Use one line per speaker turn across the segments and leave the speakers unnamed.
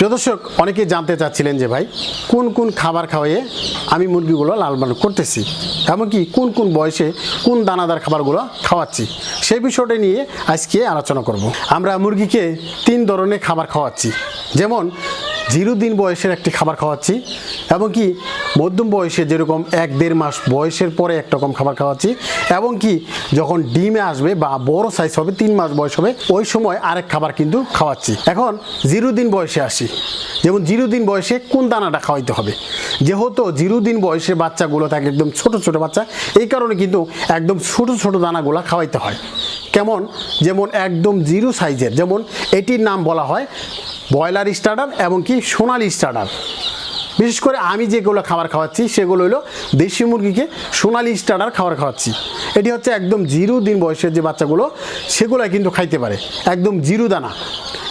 প্রিয় দর্শক, অনেকেই জানতে চাচ্ছিলেন যে ভাই, কোন কোন খাবার খাওয়াইয়ে আমি মুরগিগুলো লাল পালন করতেছি? এমনকি কোন কোন বয়সে কোন দানাদার খাবারগুলো খাওয়াচ্ছি? সেই বিষয়টা নিয়ে আজকে আলোচনা করব। আমরা মুরগিকে তিন ধরনের খাবার খাওয়াচ্ছি। যেমন দিন বয়সের একটি খাবার খাওয়াচ্ছি, এবং কি মধ্যম বয়সে যেরকম এক দেড় মাস বয়সের পরে এক রকম খাবার খাওয়াচ্ছি, এবং কি যখন ডিমে আসবে বা বড় সাইজ হবে, তিন মাস বয়স হবে, ওই সময় আরেক খাবার কিন্তু খাওয়াচ্ছি। এখন জিরো দিন বয়সে আসি। যেমন জিরো দিন বয়সে কোন দানাটা খাওয়াইতে হবে? যেহেতু জিরো দিন বয়সের বাচ্চাগুলো থাকে একদম ছোট ছোট বাচ্চা, এই কারণে কিন্তু একদম ছোট ছোট দানাগুলো খাওয়াইতে হয়। কেমন? যেমন একদম জিরো সাইজের যেমন এটির নাম বলা হয় ব্রয়লার স্টার্টার এবং কি সোনালি স্টার্টার। বিশেষ করে আমি যেগুলো খাবার খাওয়াচ্ছি সেগুলো হলো দেশি মুরগিকে সোনালি স্টার্টার খাবার খাওয়াচ্ছি। এটি হচ্ছে একদম জিরো দিন বয়সের যে বাচ্চাগুলো সেগুলো কিন্তু খাইতে পারে। একদম জিরো দানা।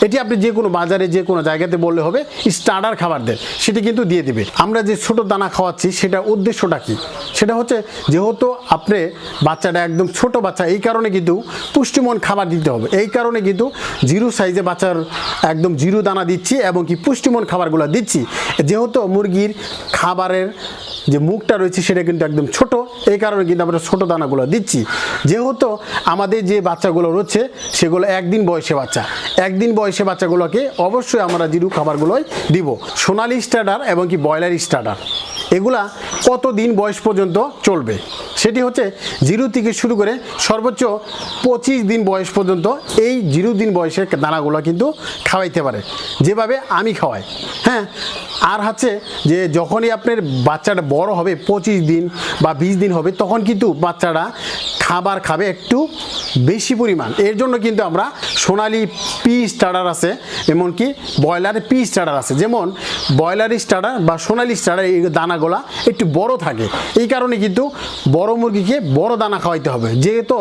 এটি আপনি যে কোনো বাজারে, যে কোনো জায়গাতে বললে হবে, স্টার্টার খাবার দেন। সেটি কিন্তু দিয়ে দেবে। আমরা যে ছোট দানা খাওয়াচ্ছি সেটা উদ্দেশ্যটা কি? সেটা হচ্ছে যেহেতু আপনি বাচ্চাটা একদম ছোট বাচ্চা, এই কারণে কিন্তু পুষ্টিমন খাবার দিতে হবে। এই কারণে কিন্তু জিরো সাইজে বাচ্চার একদম জিরো দানা দিচ্ছি এবং কি পুষ্টিমন খাবারগুলো দিচ্ছি। যেহেতু মুরগির খাবারের যে মুখটা রয়েছে, সেটা কিন্তু একদম ছোট। এই কারণে কিন্তু আমরা ছোট দানাগুলো দিচ্ছি। যেহেতু আমাদের যে বাচ্চাগুলো রয়েছে, সেগুলো একদিন বয়সে বাচ্চা। একদিন বয়সে বাচ্চাগুলোকে অবশ্যই আমরা জিরু খাবারগুলোই দিব। সোনালি স্টার্টার এবং কি ব্রয়লার স্টার্টার। এগুলা কত দিন বয়স পর্যন্ত চলবে? সেটি হচ্ছে জিরো থেকে শুরু করে সর্বোচ্চ পঁচিশ দিন বয়স পর্যন্ত এই জিরো দিন বয়সের দানাগুলো কিন্তু খাওয়াইতে পারে। যেভাবে আমি খাওয়াই হ্যাঁ? আর হচ্ছে যে যখনই আপনার বাচ্চাটা বড় হবে পঁচিশ দিন বা বিশ দিন হবে, তখন কিন্তু বাচ্চারা খাবার খাবে একটু বেশি পরিমাণ। এর জন্য কিন্তু আমরা সোনালি পি স্টার্টার আছে, এমনকি ব্রয়লারের পি স্টার্টার আছে। যেমন ব্রয়লার স্টার্টার বা সোনালি স্টার্টার, এই দানাগুলা একটু বড় থাকে। এই কারণে কিন্তু বড় মুরগিকে বড় দানা খাওয়াইতে হবে। যেহেতু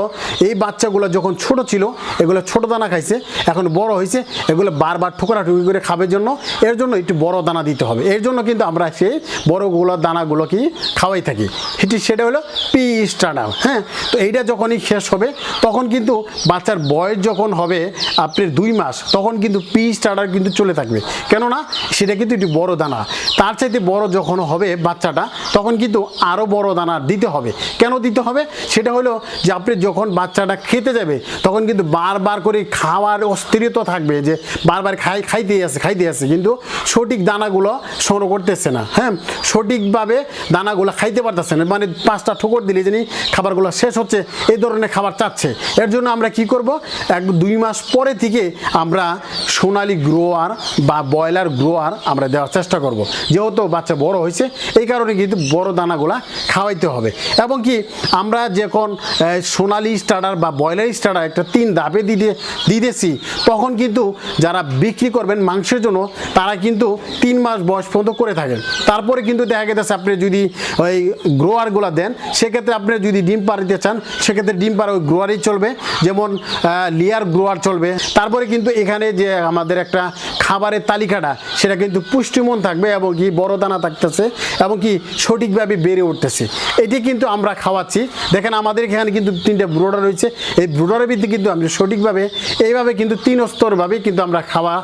এই বাচ্চাগুলো যখন ছোট ছিল, এগুলো ছোট দানা খাইছে, এখন বড় হয়েছে এগুলো বারবার ঠুকরা ঠুকি করে খাবার জন্য এর জন্য একটু বড় দানা দিতে হবে। এর জন্য কিন্তু আমরা সেই বড়গুলো দানাগুলোকে খাওয়াই থাকি। সেটি সেটা হলো পি স্টার্টার। হ্যাঁ তো এইটা যখনই শেষ হবে, তখন কিন্তু বাচ্চার বয়স যখন হবে আপনার দুই মাস, তখন কিন্তু পি স্টার্টার কিন্তু চলে থাকবে। কেননা সেটা কিন্তু একটি বড় দানা। তার চাইতে বড় যখন হবে বাচ্চাটা, তখন কিন্তু আরও বড় দানা দিতে হবে। কেন দিতে হবে? সেটা হলো যে আপনি যখন বাচ্চাটা খেতে যাবে, তখন কিন্তু বারবার করে খাওয়ার অস্থিরতা থাকবে যে বারবার খাই, খাইতেই আছে খাইতেই আছে। কিন্তু সঠিক দানাগুলো সংগ্রহ করতেছে না। হ্যাঁ সঠিকভাবে দানাগুলো খাইতে পারতেছে না। মানে পাঁচটা ঠোকর দিলে জানি খাবারগুলো শেষ হচ্ছে এই ধরনের খাবার চাচ্ছে। এর জন্য আমরা কি করব? এক দুই মাস পরে থেকে আমরা সোনালি গ্রোয়ার বা ব্রয়লার গ্রোয়ার আমরা দেওয়ার চেষ্টা করব। যেহেতু বাচ্চা বড় হয়েছে, এই কারণে কিন্তু বড় দানাগুলা খাওয়াইতে হবে। এবং কি আমরা যখন সোনালি স্টার্টার বা ব্রয়লার স্টার্টার একটা তিন ধাপে দিতে, দিতেছি, তখন কিন্তু যারা বিক্রি করবেন মাংসের জন্য, তারা কিন্তু তিন মাস বয়স পর্যন্ত করে থাকেন। তারপরে কিন্তু দেখা গেছে আপনি যদি ওই গ্রোয়ারগুলো দেন, সেক্ষেত্রে আপনি যদি ডিম পাড়িতে চান, সেক্ষেত্রে ডিম পাড়া ওই গ্রোয়ারই চলবে, যেমন লেয়ার গ্রোয়ার চলবে। তারপরে কিন্তু এখানে যে আমাদের একটা খাবারের তালিকাটা, সেটা কিন্তু পুষ্টিমন থাকবে এবং কি বড় দানা থাকতেছে এবং কি সঠিকভাবে বেড়ে উঠতেছে। এটি কিন্তু আমরা খাওয়াচ্ছি। দেখেন আমাদের এখানে কিন্তু তিনটা ব্রোডার রয়েছে। এই ব্রোডারের ভিত্তি কিন্তু আমরা সঠিকভাবে, এইভাবে কিন্তু তিন স্তরভাবে কিন্তু আমরা খাওয়া,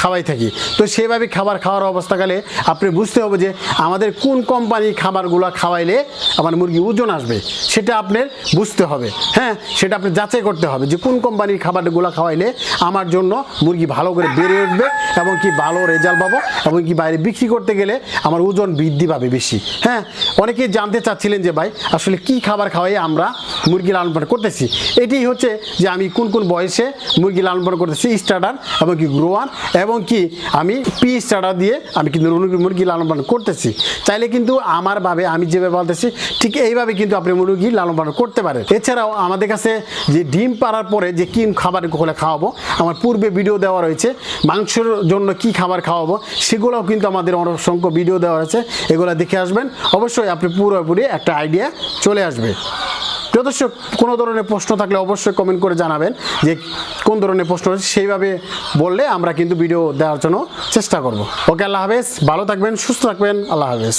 খাওয়াই থাকি। তো সেভাবে খাবার খাওয়ার অবস্থাকালে আপনি বুঝতে হবে যে আমাদের কোন কোম্পানির খাবারগুলো খাওয়াইলে আমার মুরগি ওজন আসবে। সেটা আপনার বুঝতে হবে। হ্যাঁ সেটা আপনি যাচাই করতে হবে যে কোন কোম্পানির খাবারগুলো খাওয়াইলে আমার জন্য মুরগি ভালো করে বেড়ে উঠবে এবং কি ভালো রেজাল্ট পাবো এবং কি বাইরে বিক্রি করতে গেলে আমার ওজন বৃদ্ধি পাবে বেশি। হ্যাঁ অনেকেই জানতে চাচ্ছিলেন যে ভাই, আসলে কি খাবার খাওয়াই আমরা মুরগি লালন পালন করতেছি? এটাই হচ্ছে যে আমি কোন কোন বয়সে মুরগি লালন পালন করতেছি স্টার্টার এবং কি গ্রোয়ার এবং কি আমি পি স্টার্টার দিয়ে আমি কিন্তু মুরগি লালন পালন করতেছি। চাইলে কিন্তু আমার ভাবে আমি যেভাবে বলতেছি, ঠিক এইভাবে কিন্তু আপনি মুরগি লালন পালন করতে পারেন। এছাড়াও আমাদের কাছে যে ডিম পাড়ার পরে যে কি খাবার হলে খাওয়াবো, আমার পূর্বে ভিডিও দেওয়া রয়েছে, মাংসের জন্য কি খাবার খাওয়াবো, সেগুলোও কিন্তু আমাদের অসংখ্য ভিডিও দেওয়া আছে এগুলো দেখে আসবেন। অবশ্যই আপনি পুরোপুরি একটা আইডিয়া চলে আসবে। প্রিয় দর্শক, কোনো ধরনের প্রশ্ন থাকলে অবশ্যই কমেন্ট করে জানাবেন যে কোন ধরনের প্রশ্ন রয়েছে, সেইভাবে বললে আমরা কিন্তু ভিডিও দেওয়ার জন্য চেষ্টা করব। ওকে, আল্লাহ হাফেজ। ভালো থাকবেন, সুস্থ থাকবেন, আল্লাহ হাফেজ।